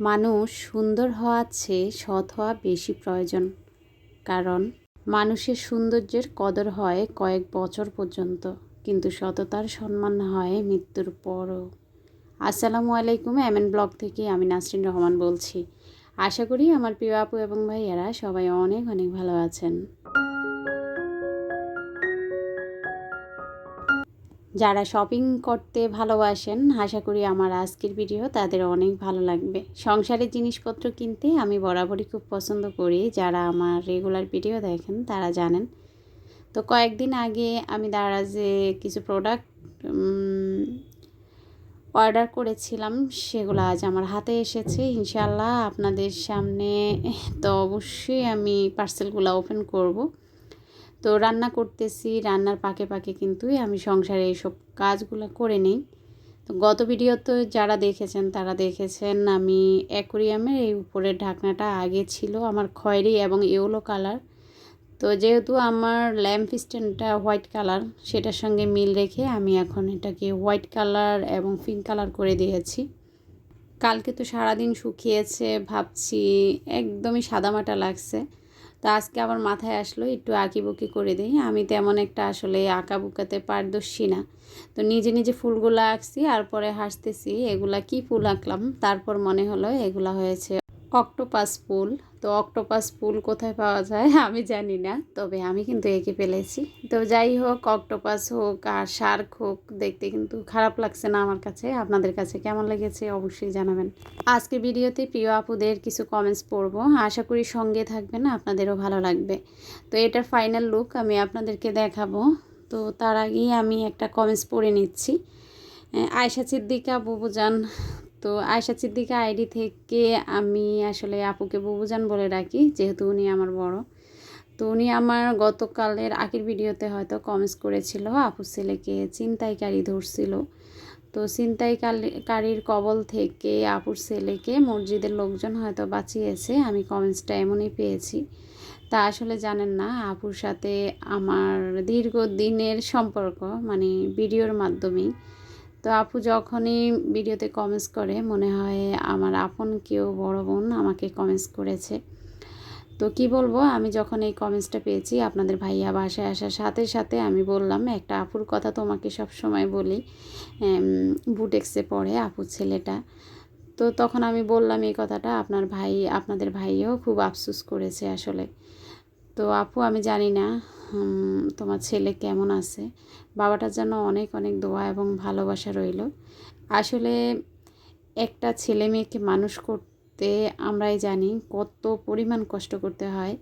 মানুষ সুন্দর হওয়ার চেয়ে সৎ হওয়া বেশি প্রয়োজন। কারণ মানুষের সৌন্দর্যের কদর হয় কয়েক বছর পর্যন্ত, কিন্তু সততার সম্মান হয় মৃত্যুর পরও। আসসালামু আলাইকুম, এমএন ব্লগ থেকে আমি নাসরিন রহমান বলছি। আশা করি আমার প্রিয় আপু এবং ভাইয়ারা সবাই অনেক অনেক ভালো আছেন। যারা শপিং করতে ভালোবাসেন, আশা করি আমার আজকের ভিডিও তাদের অনেক ভালো লাগবে। সংসারের জিনিসপত্র কিনতে আমি বরাবরই খুব পছন্দ করি, যারা আমার রেগুলার ভিডিও দেখেন তারা জানেন। তো কয়েকদিন আগে আমি দারাজে কিছু প্রোডাক্ট অর্ডার করেছিলাম, সেগুলো আজ আমার হাতে এসেছে। ইনশাল্লাহ আপনাদের সামনে তো অবশ্যই আমি পার্সেলগুলো ওপেন করব। তো রান্না করতেছি, রান্নার পাকে পাকে কিন্তু আমি সংসারে এইসব কাজগুলো করে নিই। তো গত ভিডিও তো যারা দেখেছেন তারা দেখেছেন আমি অ্যাকোরিয়ামের এই উপরের ঢাকনাটা আগে ছিল আমার খয়েরি এবং ইয়েলো কালার। তো যেহেতু আমার ল্যাম্প স্ট্যান্ডটা হোয়াইট কালার সেটার সঙ্গে মিল রেখে আমি এখন এটাকে হোয়াইট কালার এবং পিঙ্ক কালার করে দিয়েছি। কালকে তো সারাদিন শুকিয়েছে, ভাবছি একদমই সাদামাটা লাগছে। তো আজকে আমার মাথায় আসলো, একটু আঁকিবুকি করে দিই। আমি তেমন একটা আসলে আঁকা বুকাতে পারদর্শী না। তো নিজে নিজে ফুলগুলো আঁকছি, আর পরে হাসতেছি, এগুলা কি ফুল আঁকলাম? তারপর মনে হলো এগুলা হয়েছে অক্টোপাস ফুল। তো অক্টোপাস ফুল কোথায় পাওয়া যায়? আমি জানি না, তবে আমি কিন্তু এঁকে ফেলেছি। তো যাই হোক, অক্টোপাস হোক আর শার্ক হোক, দেখতে কিন্তু খারাপ লাগছে না আমার কাছে। আপনাদের কাছে কেমন লেগেছে অবশ্যই জানাবেন। আজকে ভিডিওতে প্রিয় আপুদের কিছু কমেন্টস পড়ব। আশা করি সঙ্গে থাকবেন, আপনাদেরও ভালো লাগবে। তো এটার ফাইনাল লুক আমি আপনাদেরকে দেখাবো। তো তার আগেই আমি একটা কমেন্টস পড়ে নিচ্ছি। আয়সা সিদ্দিকা, বুবুজান তো আয়সা সিদ্দিকা আইডি থেকে আমি আসলে আপুকে বুবুজান বলে রাখি যেহেতু উনি আমার বড়। তো উনি আমার গতকালের আগের ভিডিওতে হয়তো কমেন্টস করেছিল, আপু ছেলেকে চিন্তাইকারী ধরছিল। তো ছিনতাইকারীর কবল থেকে আপুর ছেলেকে মসজিদের লোকজন হয়তো বাঁচিয়েছে, আমি কমেন্টসটা এমনই পেয়েছি। তা আসলে জানেন না, আপুর সাথে আমার দীর্ঘদিনের সম্পর্ক মানে ভিডিওর মাধ্যমেই। তো আপু যখনই ভিডিওতে কমেন্টস করে, মনে হয় আমার আপন কেউ বড় বোন আমাকে কমেন্টস করেছে। তো কি বলব, আমি যখন এই কমেন্টসটা পেয়েছি, আপনাদের ভাইয়া বাসায় আসার সাথে সাথে আমি বললাম, একটা আপুর কথা তোমাকে সব সময় বলি বুটেক্সে পড়ে আপুর ছেলেটা। তো তখন আমি বললাম এই কথাটা, আপনার ভাই, আপনাদের ভাইও খুব আফসুস করেছে আসলে। তো আপু, আমি জানি না তোমার ছেলে কেমন আছে? বাবাটার জন্য অনেক অনেক দোয়া এবং ভালোবাসা রইল। আসলে একটা ছেলে মেয়েকে মানুষ করতে আমরাই জানি কত পরিমাণ কষ্ট করতে হয়।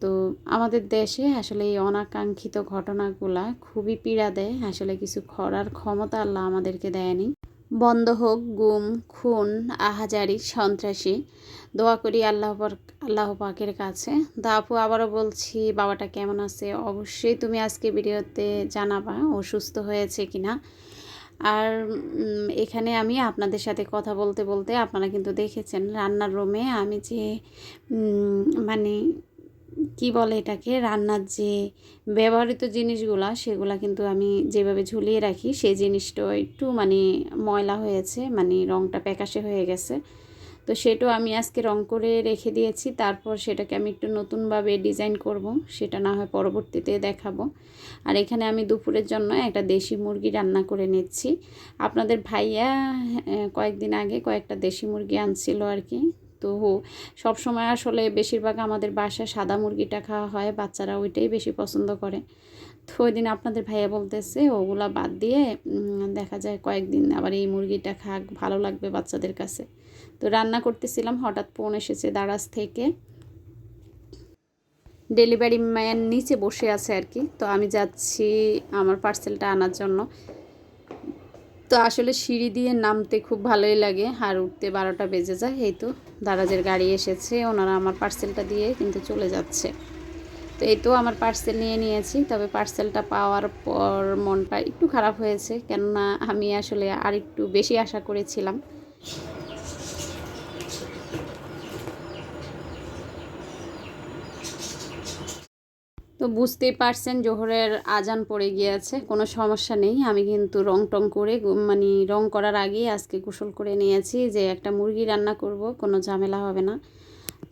তো আমাদের দেশে আসলে এই অনাকাঙ্ক্ষিত ঘটনাগুলা খুবই পীড়া দেয়। আসলে কিছু করার ক্ষমতা আল্লাহ আমাদেরকে দেয়নি। বন্ধ হোক গুম, খুন, আহাজারি, সন্ত্রাসী। দোয়া করি আল্লাহ আল্লাহ পাকের কাছে। আপু, আবারও বলছি, বাবাটা কেমন আছে? অবশ্যই তুমি আজকে ভিডিওতে জানাবা, ও সুস্থ হয়েছে কি না আর এখানে আমি আপনাদের সাথে কথা বলতে বলতে আপনারা কিন্তু দেখেছেন, রান্নার রুমে আমি যে মানে কি বলে এটাকে, রান্নার যে ব্যবহৃত জিনিসগুলা, সেগুলা কিন্তু আমি যেভাবে ঝুলিয়ে রাখি, সেই জিনিসটা একটু মানে ময়লা হয়েছে মানে রঙটা প্যাকাশে হয়ে গেছে। তো সেটাও আমি আজকে রং করে রেখে দিয়েছি, তারপর সেটাকে আমি একটু নতুনভাবে ডিজাইন করব, সেটা না হয় পরবর্তীতে দেখাবো। আর এখানে আমি দুপুরের জন্য একটা দেশি মুরগি রান্না করে নিচ্ছি। আপনাদের ভাইয়া কয়েকদিন আগে কয়েকটা দেশি মুরগি আনছিল আর কি। তো সব সময় আসলে বেশিরভাগ আমাদের বাসায় সাদা মুরগিটা খাওয়া হয়, বাচ্চারা ওইটাই বেশি পছন্দ করে। তো ওই দিন আপনাদের ভাইয়া বলতেছে, ওগুলা বাদ দিয়ে দেখা যায় কয়েকদিন আবার এই মুরগিটা খাক, ভালো লাগবে বাচ্চাদের কাছে। তো রান্না করতেছিলাম, হঠাৎ ফোন এসেছে দারাজ থেকে। ডেলিভারি ম্যান নিচে বসে আছে আর কি। তো আমি যাচ্ছি আমার পার্সেলটা আনার জন্য। তো আসলে সিঁড়ি দিয়ে নামতে খুব ভালোই লাগে। আর উঠতে বারোটা বেজে যায়, এই তো দারাজের গাড়ি এসেছে, ওনারা আমার পার্সেলটা দিয়ে কিন্তু চলে যাচ্ছে। তো এই তো আমার পার্সেল নিয়ে নিয়েছি, তবে পার্সেলটা পাওয়ার পর মনটা একটু খারাপ হয়েছে, কেননা আমি আসলে আর একটু বেশি আশা করেছিলাম। তো বুঝতেই পারছেন জোহরের আজান পড়ে গিয়েছে, কোনো সমস্যা নেই। আমি কিন্তু রং টং করে মানে রং করার আগেই আজকে গোসল করে নিয়েছি যে একটা মুরগি রান্না করব, কোনো ঝামেলা হবে না।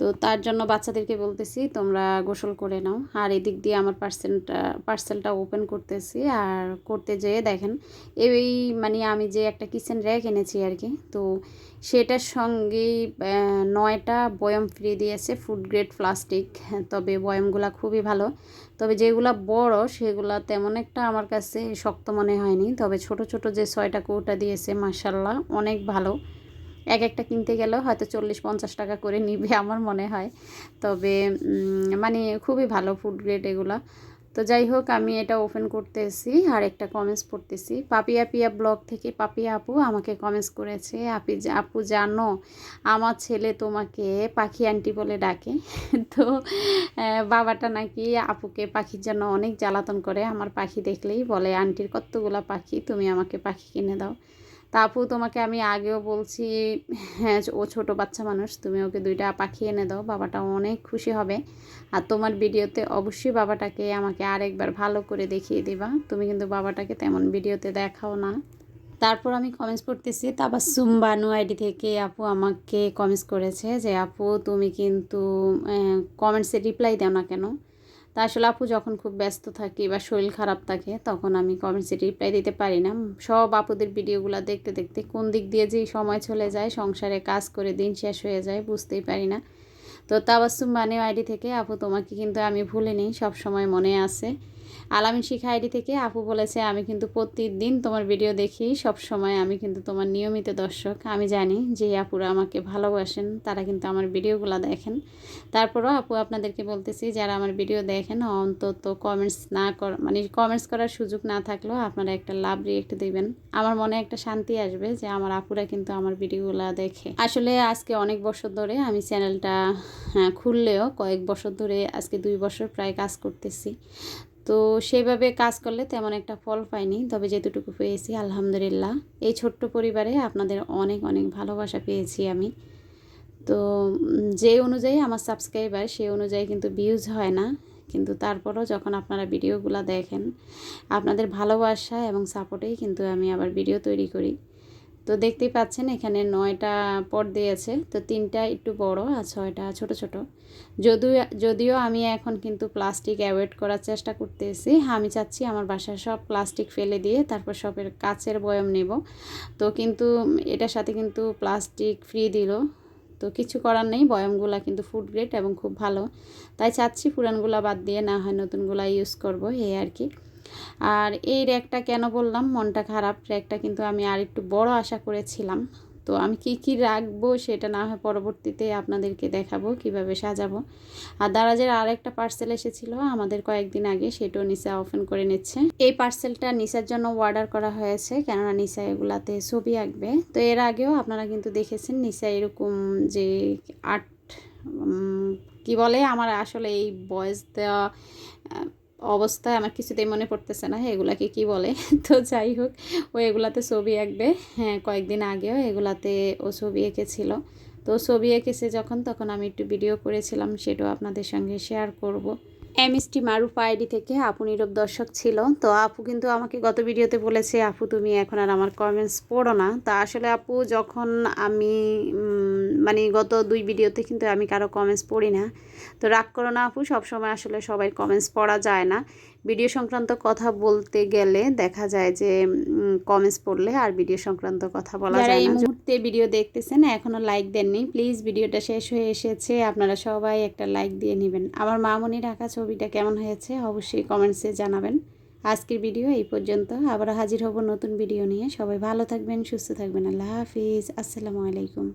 তো তার জন্য বাচ্চাদেরকে বলতেছি, তোমরা গোসল করে নাও। আর এদিক দিয়ে আমার পার্সেলটা পার্সেলটা ওপেন করতেছি। আর করতে যেয়ে দেখেন, এই মানে আমি যে একটা কিচেন র্যাক এনেছি আর কি, তো সেটার সঙ্গেই নয়টা বয়ম ফ্রি দিয়েছে, ফুড গ্রেড প্লাস্টিক। তবে বয়মগুলো খুবই ভালো। তবে যেগুলো বড়, সেগুলো তেমন একটা আমার কাছে শক্ত মনে হয়নি। তবে ছোট ছোট যে ছয়টা কৌটা দিয়েছে মার্শাল্লাহ অনেক ভালো। এক একটা কিনতে গেলেও হয়তো চল্লিশ পঞ্চাশ টাকা করে নিবে আমার মনে হয়। তবে মানে খুবই ভালো ফুড গ্রেড এগুলো। তো যাই হোক, আমি এটা ওপেন করতেছি আর একটা কমেন্টস পড়তেছি। পাপিয়া পিয়া ব্লগ থেকে পাপিয়া আপু আমাকে কমেন্টস করেছে, আপি আপু জানো, আমার ছেলে তোমাকে পাখি আন্টি বলে ডাকে। তো বাবাটা নাকি আপুকে পাখির জন্য অনেক জ্বালাতন করে, আমার পাখি দেখলেই বলে, আন্টির কতগুলা পাখি, তুমি আমাকে পাখি কিনে দাও। তা আপু, তোমাকে আমি আগেও বলছি হ্যাঁ ও ছোট বাচ্চা মানুষ, তুমি ওকে দুইটা পাখি এনে দাও, বাবাটা অনেক খুশি হবে। আর তোমার ভিডিওতে অবশ্যই বাবাটাকে আমাকে আরেকবার ভালো করে দেখিয়ে দিবা। তুমি কিন্তু বাবাটাকে তেমন ভিডিওতে দেখাও না। তারপর আমি কমেন্টস করতেছি তাবাসুম বানু আইডি থেকে আপু আমাকে কমেন্টস করেছে যে, আপু, তুমি কিন্তু কমেন্টসে রিপ্লাই দাও না কেন? তা আসলে আপু যখন খুব ব্যস্ত থাকি বা শরীর খারাপ থাকে, তখন আমি কমেন্টসে রিপ্লাই দিতে পারি না। সব আপুদের ভিডিওগুলো দেখতে দেখতে কোন দিক দিয়ে যেই সময় চলে যায়, সংসারে কাজ করে দিন শেষ হয়ে যায়, বুঝতেই পারি না। তো তাবাসুম মানে আইডি থেকে আপু তোমাকে কিন্তু আমি ভুলিনি সব সময় মনে আছে। আলামিন শিখা আইডি থেকে আপু বলেছে, আমি কিন্তু প্রতিদিন তোমার ভিডিও দেখি সব সময় আমি কিন্তু তোমার নিয়মিত দর্শক। আমি জানি যে আপুরা আমাকে ভালোবাসেন, তারা কিন্তু আমার ভিডিওগুলো দেখেন। তারপরও আপু আপনাদেরকে বলতেছি, যারা আমার ভিডিও দেখেন, অন্তত কমেন্টস না কর মানে কমেন্টস করার সুযোগ না থাকলেও আপনারা একটা লাভ রিয়েক্ট দিবেন। আমার মনে একটা শান্তি আসবে যে আমার আপুরা কিন্তু আমার ভিডিওগুলো দেখে। আসলে আজকে অনেক বছর ধরে আমি চ্যানেলটা খুললেও কয়েক বছর ধরে আজকে দুই বছর প্রায় কাজ করতেছি। তো সেইভাবে কাজ করলে তেমন একটা ফল পাইনি। তবে যেতটুকু পেয়েছি, আলহামদুলিল্লাহ। এই ছোট্ট পরিবারে আপনাদের অনেক অনেক ভালোবাসা পেয়েছি আমি। তো যে অনুযায়ী আমার সাবস্ক্রাইবার সেই অনুযায়ী কিন্তু ভিউজ হয় না। কিন্তু তারপরও যখন আপনারা ভিডিওগুলো দেখেন, আপনাদের ভালোবাসা এবং সাপোর্টেই কিন্তু আমি আবার ভিডিও তৈরি করি। তো দেখতেই পাচ্ছেন এখানে নয়টা পট দিয়েছে। তো তিনটা একটু বড় আর ছয়টা ছোট ছোট। যদিও যদিও আমি এখন কিন্তু প্লাস্টিক অ্যাভয়েড করার চেষ্টা করতেছি। আমি চাচ্ছি আমার বাসায় সব প্লাস্টিক ফেলে দিয়ে তারপর সবের কাচের বয়ম নেব। তো কিন্তু এটার সাথে কিন্তু প্লাস্টিক ফ্রি দিল। তো কিছু করার নেই, বয়ামগুলা কিন্তু ফুড গ্রেড এবং খুব ভালো। তাই চাচ্ছি পুরানগুলা বাদ দিয়ে না হয় নতুনগুলা ইউজ করব, এই আর কি। আর এই র্যাকটা কেন বললাম? মনটা খারাপ। র্যাকটা কিন্তু আমি আর একটু বড় আশা করেছিলাম। তো আমি কি কি রাখব সেটা না হয় পরবর্তীতে আপনাদেরকে দেখাবো, কীভাবে সাজাবো। আর দারাজের আর একটা পার্সেল এসেছিল আমাদের কয়েকদিন আগে, সেটাও নিসা ওপেন করে নিচ্ছে। এই পার্সেলটা নিসার জন্য অর্ডার করা হয়েছে, কেননা নিসা এগুলাতে ছবি আঁকবে। তো এর আগেও আপনারা কিন্তু দেখেছেন নিসা এরকম যে আর্ট কি বলে? আমার আসলে এই বয়স দেওয়া অবস্থায় আমার কিছুতেই মনে পড়তেছে না, এগুলাকে কি বলে? তো যাই হোক, ও এগুলাতে ছবি আঁকবে। হ্যাঁ কয়েকদিন আগেও এগুলাতে ও ছবি এঁকেছিল। তো ছবি এঁকেছে যখন, তখন আমি একটু ভিডিও করেছিলাম, সেটাও আপনাদের সঙ্গে শেয়ার করব। এমএসটি মারুফ আইডি থেকে আপু নীরব দর্শক ছিল। তো আপু কিন্তু আমাকে গত ভিডিওতে বলেছে, আপু, তুমি এখন আর আমার কমেন্টস পড়ো না। তা আসলে আপু, যখন আমি মানে গত দুই ভিডিওতে কিন্তু আমি কারও কমেন্টস পড়ি না। তো রাগ করো না আপু সবসময় আসলে সবাই কমেন্টস পড়া যায় না। ভিডিও সংক্রান্ত কথা বলতে গেলে দেখা যায় যে কমেন্টস পড়লে আর ভিডিও সংক্রান্ত কথা বলা যায় না। এই মুহূর্তে ভিডিও দেখতেছেন এখনও লাইক দেননি প্লিজ ভিডিওটা শেষ হয়ে এসেছে আপনারা সবাই একটা লাইক দিয়ে নেবেন। আমার মামনি ঢাকা ছবিটা কেমন হয়েছে অবশ্যই কমেন্টসে জানাবেন। আজকের ভিডিও এই পর্যন্ত আবার হাজির হব নতুন ভিডিও নিয়ে। সবাই ভালো থাকবেন সুস্থ থাকবেন আল্লাহ হাফিজ আসসালামু আলাইকুম।